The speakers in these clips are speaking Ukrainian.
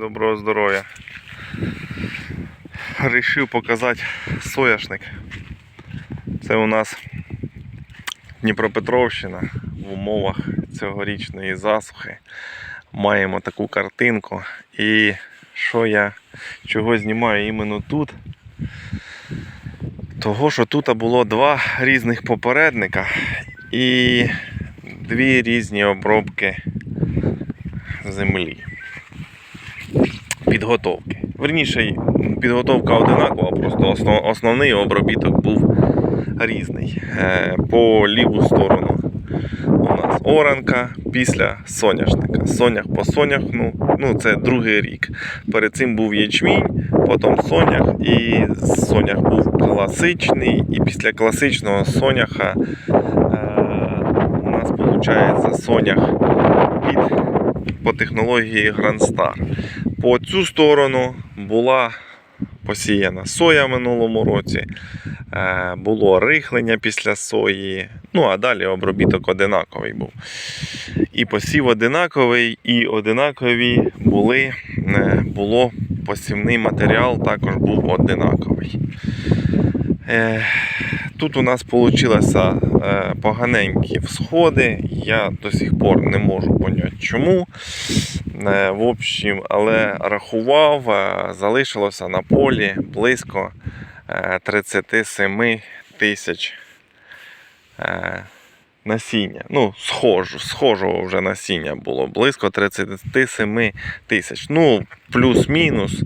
Доброго здоров'я. Рішив показати сояшник. Це у нас Дніпропетровщина в умовах цьогорічної засухи. Маємо таку картинку. І що я чого знімаю іменно тут? Того, що тут було два різних попередника і дві різні обробки землі підготовки. Верніше, підготовка одинакова, просто основ, основний обробіток був різний. Е, По ліву сторону у нас оранка після соняшника. Сонях по соняхну, ну це другий рік. Перед цим був ячмінь, потім сонях, і сонях був класичний, і після класичного соняха е, у нас виходить сонях по технології Grand Star. По цю сторону була посіяна соя в минулому році, е, було рихлення після сої, ну а далі обробіток одинаковий був. І посів одинаковий, і одинакові були, е, було посівний матеріал, також був одинаковий. Е, Тут у нас вийшло поганенькі всходи. Я до сих пор не можу поняти чому. Е, В общем, але рахував, е, залишилося на полі близько е, 37 тисяч е, насіння. Ну, схожу, схожого вже насіння було близько 37 тисяч. Ну, плюс-мінус.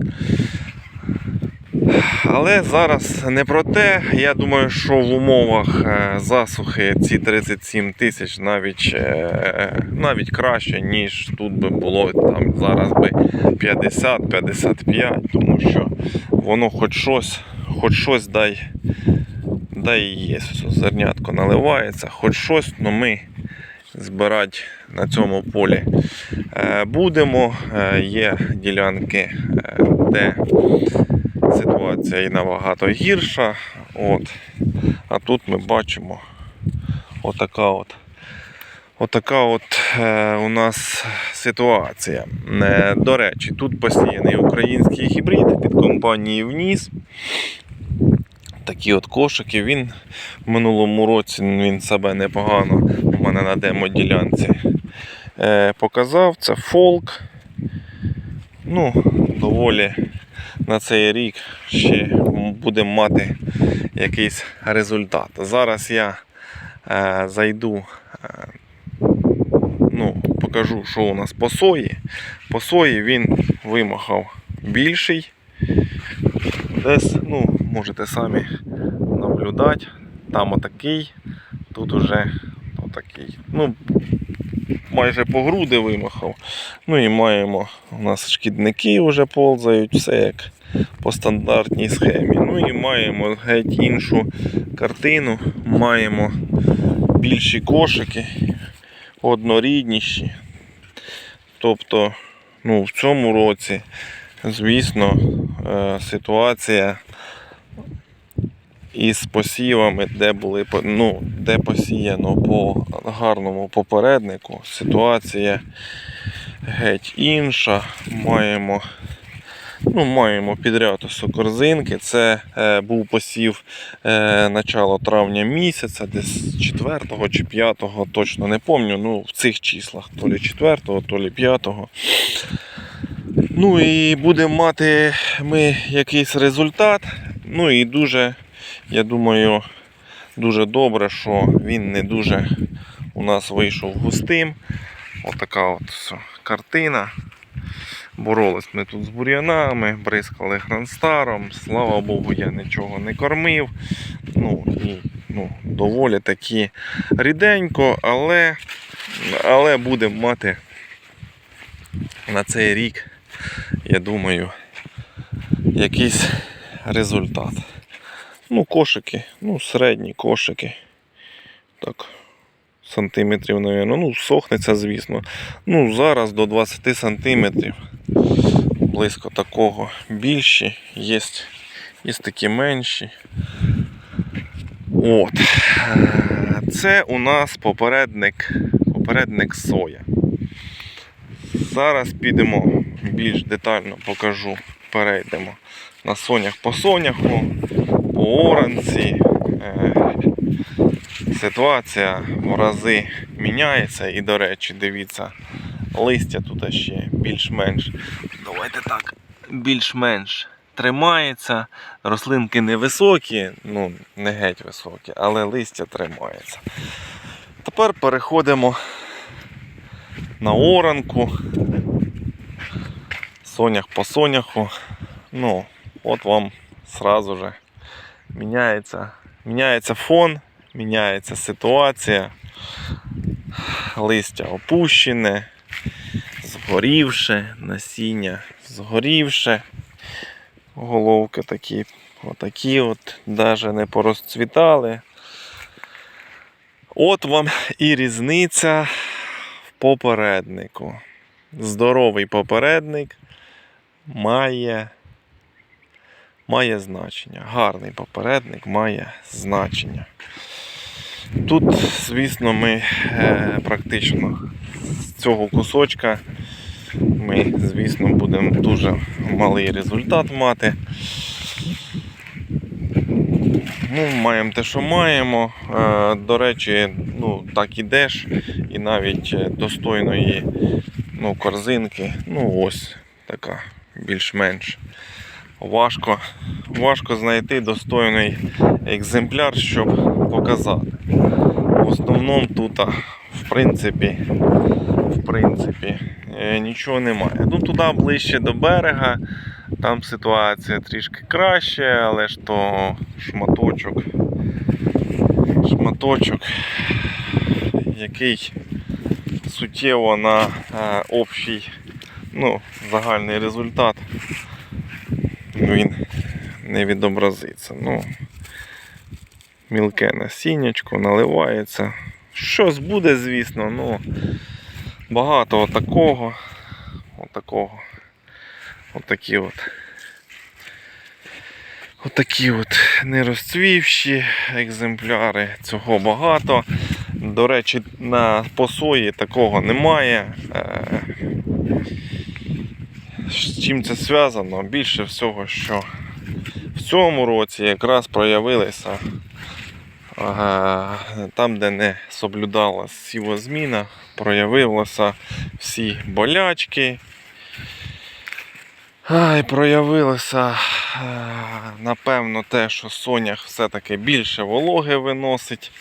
Але зараз не про те. Я думаю, що в умовах е, засухи ці 37 тисяч навіть, е, навіть краще, ніж тут би було там зараз би 50-55, тому що воно хоч щось, хоч щось дай, дай є. Зернятко наливається, хоч щось, але ми збирати на цьому полі е, будемо. Є ділянки, де ситуація і набагато гірша. От. А тут ми бачимо отака от. Отака от е, у нас ситуація. Е, до речі, тут посіяний український гібрид від компанії Вніс. Такі от кошики. Він в минулому році він себе непогано у мене на демо-ділянці е, показав. Це фолк. Ну, доволі на цей рік ще будемо мати якийсь результат. Зараз я е, зайду, е, ну, покажу, що у нас по сої. По сої він вимахав більший. Десь, ну, можете самі наблюдати. Там отакий, тут уже отакий. Ну, майже по груди вимахав. Ну і маємо у нас шкідники вже ползають, все як по стандартній схемі. Ну і маємо геть іншу картину. Маємо більші кошики, однорідніші. Тобто, ну, в цьому році, звісно, е, ситуація із посівами, де були ну, де посіяно по гарному попереднику, ситуація геть інша. Маємо, ну, маємо підряд ось корзинки. Це е, був посів е, начало травня місяця, десь 4 чи 5, точно не пам'ятаю. Ну, в цих числах, то лі 4, то лі 5. Ну і будемо мати ми якийсь результат. Ну і дуже, я думаю, дуже добре, що він не дуже у нас вийшов густим. Отака от картина. Боролись ми тут з бур'янами, бризкали гранстаром. Слава Богу, я нічого не кормив. Ну і ну, доволі таки ріденько, але, але будемо мати на цей рік, я думаю, якийсь результат. Ну, кошики, ну, середні кошики. Так, сантиметрів, напевно. Ну, сохнеться, звісно. Ну, зараз до 20 сантиметрів. Близько такого. Більші, є, є такі менші. От. Це у нас попередник, попередник соя. Зараз підемо більш детально покажу. Перейдемо на сонях по соняху, по оранці. Е, Ситуація в рази міняється і, до речі, дивіться, листя тут ще більш-менш. Давайте так, більш-менш тримається. Рослинки невисокі, ну не геть високі, але листя тримається. Тепер переходимо на оранку. Сонях по соняху. Ну, от вам сразу же міняється, міняється фон, міняється ситуація. Листя опущене, згорівше, насіння згорівше. Головки такі, отакі от, навіть не порозцвітали. От вам і різниця в попереднику. Здоровий попередник має, має значення. Гарний попередник має значення. Тут, звісно, ми е, практично з цього кусочка ми, звісно, будемо дуже малий результат мати. Ну, маємо те, що маємо. Е, До речі, ну, так ідеш, і навіть е, достойної ну, корзинки, ну ось така більш-менш важко, важко знайти достойний екземпляр, щоб показати. В основному тут, в принципі, в принципі, е, нічого немає. Ну туди ближче до берега, там ситуація трішки краще, але ж то шматочок, шматочок, який суттєво на е, общий, ну, загальний результат він не відобразиться. Ну, мілке насіннячко наливається. Щось буде, звісно, ну багато отакого, отакого, отакі от. Отакі от нерозцвівші екземпляри, цього багато. До речі, на посої такого немає. З чим це зв'язано? Більше всього, що в цьому році якраз проявилися там, де не соблюдалася сівозміна, проявилися всі болячки. Ай, проявилося, е, напевно, те, що сонях все-таки більше вологи виносить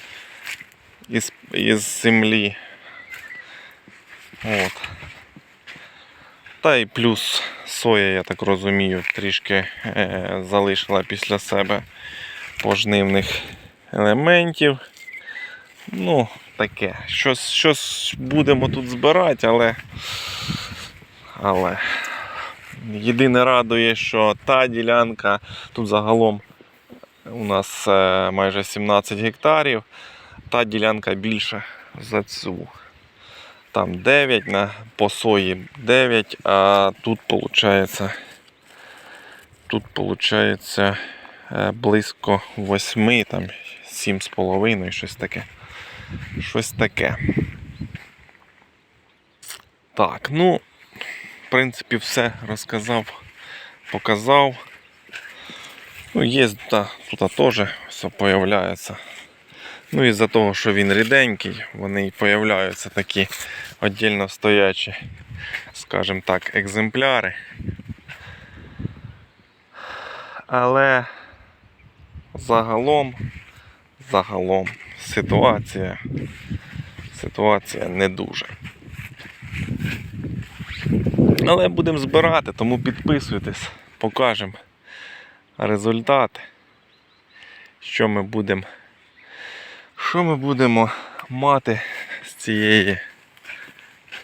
із, із землі. От. Та й плюс соя, я так розумію, трішки е, залишила після себе пожнивних елементів. Ну, таке. Щось, щось будемо тут збирати, але. але. Єдине радує, що та ділянка, тут загалом у нас е, майже 17 гектарів, та ділянка більша за цю. Там 9 на по сої 9, а тут виходить, тут виходить близько 8, там 7,5, щось таке. Щось таке. Так, ну, в принципі, все розказав, показав. Ну, є, тут теж все появляється. Ну, із-за того, що він ріденький, вони і появляються такі віддільно стоячі, скажімо так, екземпляри. Але загалом, загалом ситуація, ситуація не дуже. Але будемо збирати, тому підписуйтесь, покажемо результати, що ми будемо, що ми будемо мати з цієї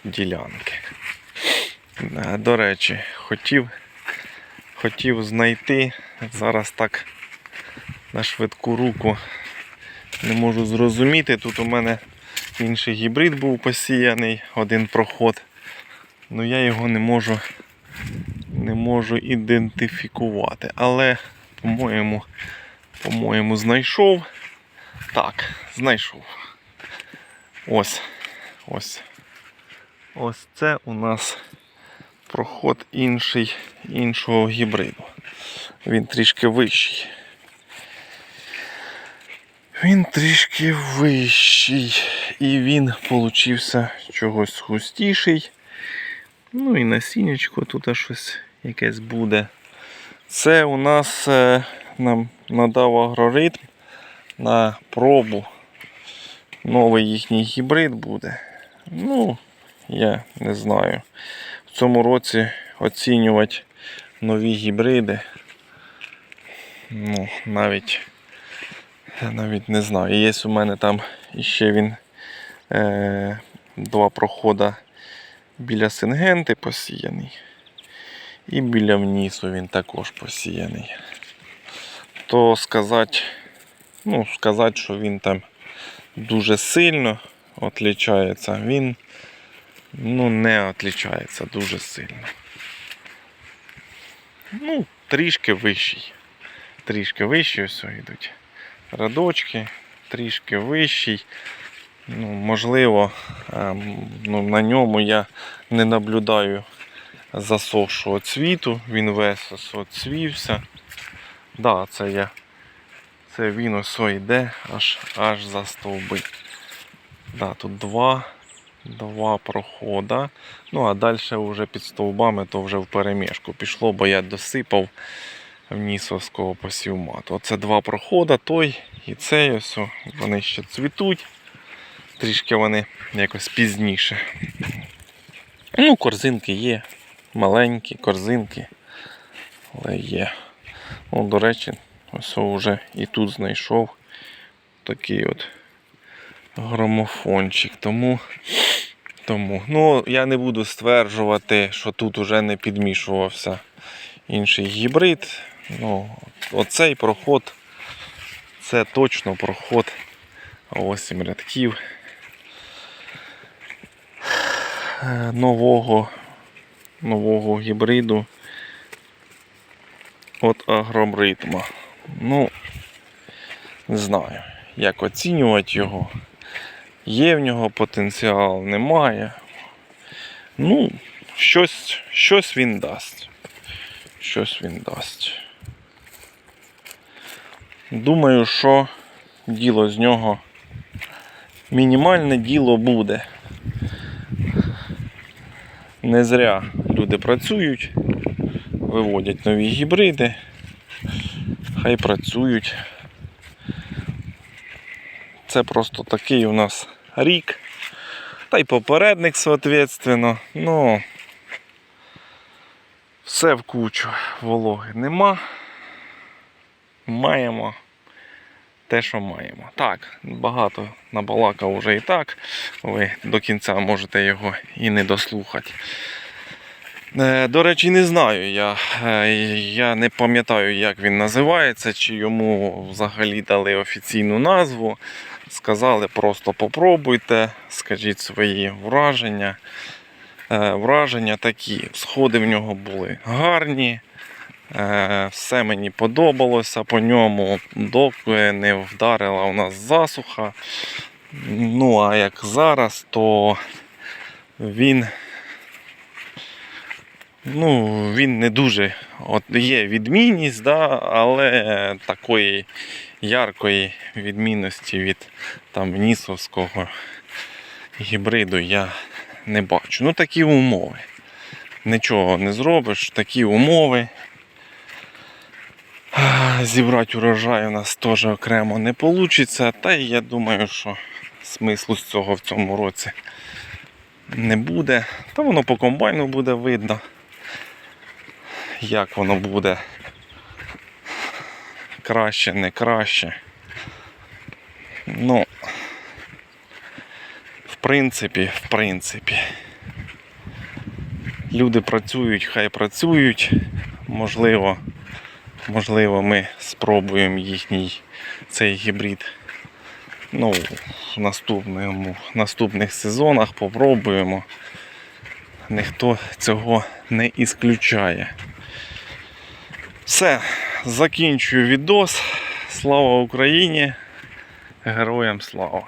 ділянки. Е, До речі, хотів, хотів знайти, зараз так на швидку руку не можу зрозуміти. Тут у мене інший гібрид був посіяний, один проход. Ну я його не можу не можу ідентифікувати. Але, по-моєму, по-моєму, знайшов. Так, знайшов. Ось. Ось. Ось це у нас проход інший, іншого гібриду. Він трішки вищий. Він трішки вищий. І він получився чогось густіший. Ну і насіннячко тут щось якесь буде. Це у нас е, нам надав агроритм на пробу. Новий їхній гібрид буде. Ну, я не знаю. В цьому році оцінювати нові гібриди. Ну, навіть, я навіть не знаю. Є у мене там іще він е, два прохода біля Сингенти посіяний. І біля внісу він також посіяний. То сказати, ну, сказати, що він там дуже сильно отличається, він ну, не отличається дуже сильно. Ну, трішки вищий. Трішки вищий, ось йдуть радочки, трішки вищий. Ну, можливо, ем, ну, на ньому я не наблюдаю засохшого цвіту, він весь оцвівся. Да, це я. Це він ось йде аж, аж за стовби. Да, тут два, два прохода. Ну а далі вже під стовбами то вже в перемішку пішло, бо я досипав в нісовського посівмату. Оце два прохода, той і цей ось. Вони ще цвітуть. Трішки вони якось пізніше. Ну, корзинки є. Маленькі корзинки. Але є. Ну, до речі, ось вже і тут знайшов такий от громофончик. Тому, тому. Ну, я не буду стверджувати, що тут уже не підмішувався інший гібрид. Ну, оцей проход це точно проход 8 рядків нового, нового гібриду от агромритма. Ну, не знаю, як оцінювати його. Є в нього потенціал, немає. Ну, щось, щось він дасть. Щось він дасть. Думаю, що діло з нього мінімальне діло буде. Не зря люди працюють, виводять нові гібриди. Хай працюють. Це просто такий у нас рік. Та й попередник, соответственно. Ну, все в кучу. Вологи нема. Маємо те, що маємо. Так, багато набалакав вже і так. Ви до кінця можете його і не дослухати. Е, До речі, не знаю. Я, е, я не пам'ятаю, як він називається, чи йому взагалі дали офіційну назву. Сказали, просто попробуйте, скажіть свої враження. Е, Враження такі. Сходи в нього були гарні. Все мені подобалося по ньому, доки не вдарила у нас засуха. Ну, а як зараз, то він ну, він не дуже. От є відмінність, да, але такої яркої відмінності від там нісовського гібриду я не бачу. Ну такі умови. Нічого не зробиш, такі умови. Зібрати урожай у нас теж окремо не вийде. Та й я думаю, що смислу з цього в цьому році не буде. Та воно по комбайну буде видно, як воно буде. Краще, не краще. Ну, в принципі, в принципі. Люди працюють, хай працюють. Можливо, можливо, ми спробуємо їхній цей гібрид. Ну, в наступному, наступних сезонах попробуємо. Ніхто цього не ісключає. Все, закінчую відос. Слава Україні! Героям слава!